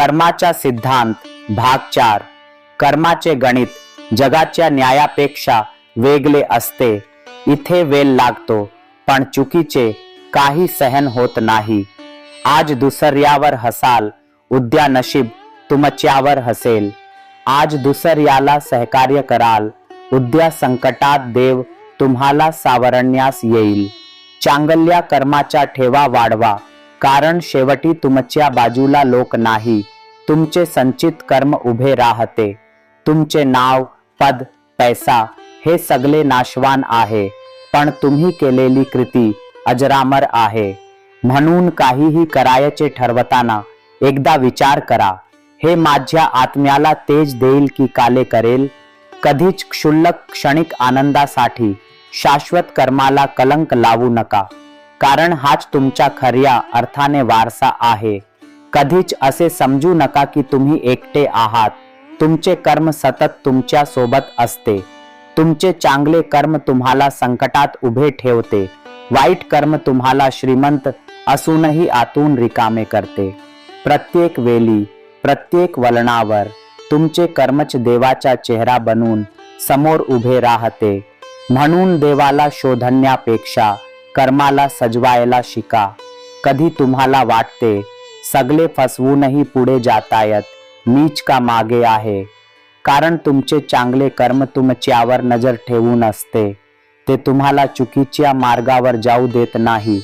कर्माचा सिद्धांत भाग चार. कर्माचे गणित जगाच्या न्यायापेक्षा वेगळे असते. इथे वेल लागतो पण चुकीचे काही सहन होत नाही. आज दुसऱ्यावर हसाल उद्या नशीब तुमच्यावर हसेल. आज दुसऱ्याला सहकार्य कराल उद्या संकटात देव तुम्हाला सावरण्यास येईल. चांगल्या कर्माचा ठेवा वाढवा. कारण शेवटी तुमच्या बाजूला लोक नाही. तुमचे संचित कर्म उभे राहते. तुमचे नाव पद पैसा हे सगळे नाशवान आहे. पण तुम्ही केलेली कृती अजरामर आहे. म्हणून काहीही करायचे ठरवताना एकदा विचार करा. हे माझ्या आत्म्याला तेज देईल की काले करेल? कधीच क्षुल्लक क्षणिक आनंदासाठी शाश्वत कर्माला कलंक लावू नका. कारण हाच तुमच्या खऱ्या अर्थाने वारसा आहे. कधीच असे समजू नका की तुम्ही एकटे आहात. तुमचे कर्म सतत तुमच्यासोबत असते. तुमचे चांगले कर्म तुम्हाला संकटात उभे ठेवते. वाईट कर्म तुम्हाला श्रीमंत असूनही आतून रिकामे करते. प्रत्येक वेली प्रत्येक वलणावर तुमचे कर्मच देवाचा चेहरा बनून समोर उभे राहते. म्हणून देवाला शोधण्यापेक्षा कर्माला सजवायला शिका. कधी तुम्हाला वाटते सगळे फसवूनही पुढे जातायत नीच का मागे आहे? कारण तुमचे चांगले कर्म तुमच्यावर नजर ठेवून असते. ते तुम्हाला चुकीच्या मार्गावर जाऊ देत नाही.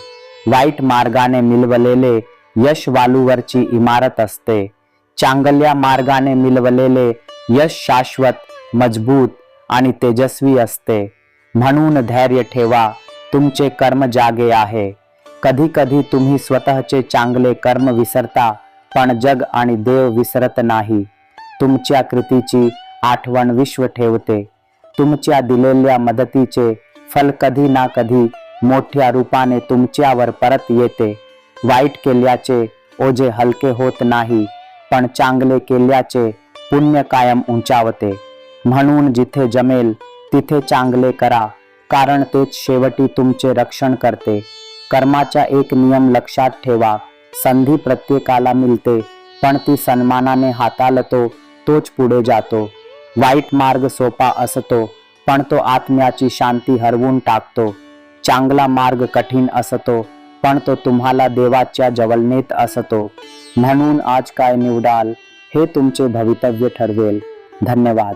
वाईट मार्गाने मिळवलेले यश वालूवरची इमारत असते. चांगल्या मार्गाने मिळवलेले यश शाश्वत मजबूत आणि तेजस्वी असते. म्हणून धैर्य ठेवा. तुमचे कर्म जागे आहे. कधी कधी तुम्ही स्वतःचे चांगले कर्म विसरता पण जग आणि देव विसरत नाही. तुमच्या कृतीची आठवण विश्व ठेवते. तुमच्या दिलेल्या मदतीचे फल कधी ना कधी मोठ्या रूपाने तुमच्यावर परत येते. वाईट केल्याचे ओझे हलके होत नाही पण चांगले केल्याचे पुण्य कायम उंचावते. म्हणून जिथे जमेल तिथे चांगले करा. कारण तेच शेवटी तुमचे रक्षण करते. कर्माचा एक नियम लक्षात ठेवा. संधी प्रत्येकाला मिळते पण ती सन्मानाने हाताळतो तोच पुढे जातो. वाईट मार्ग सोपा असतो पण तो आत्म्याची शांती हरवून टाकतो. चांगला मार्ग कठीण असतो पण तो तुम्हाला देवाच्या जवळनेत असतो. म्हणून आज काय निवडाल हे तुमचे भवितव्य ठरवेल. धन्यवाद.